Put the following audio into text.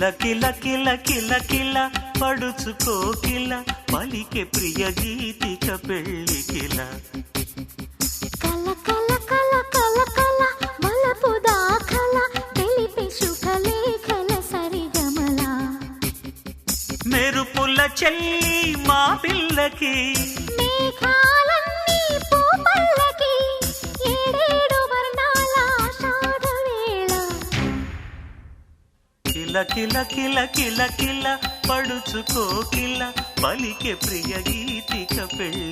కిల కిల కిల కిల పడుచుకో కిల పలికే ప్రియ గీతిక పెళ్ళి కిల కల కల కల కల కల మెరుపుల చెల్లి మా పిల్లకి కిల కిల కిల కిల కిల పడుచుకో కిల పలికే ప్రియ గీతిక పెళ్ళి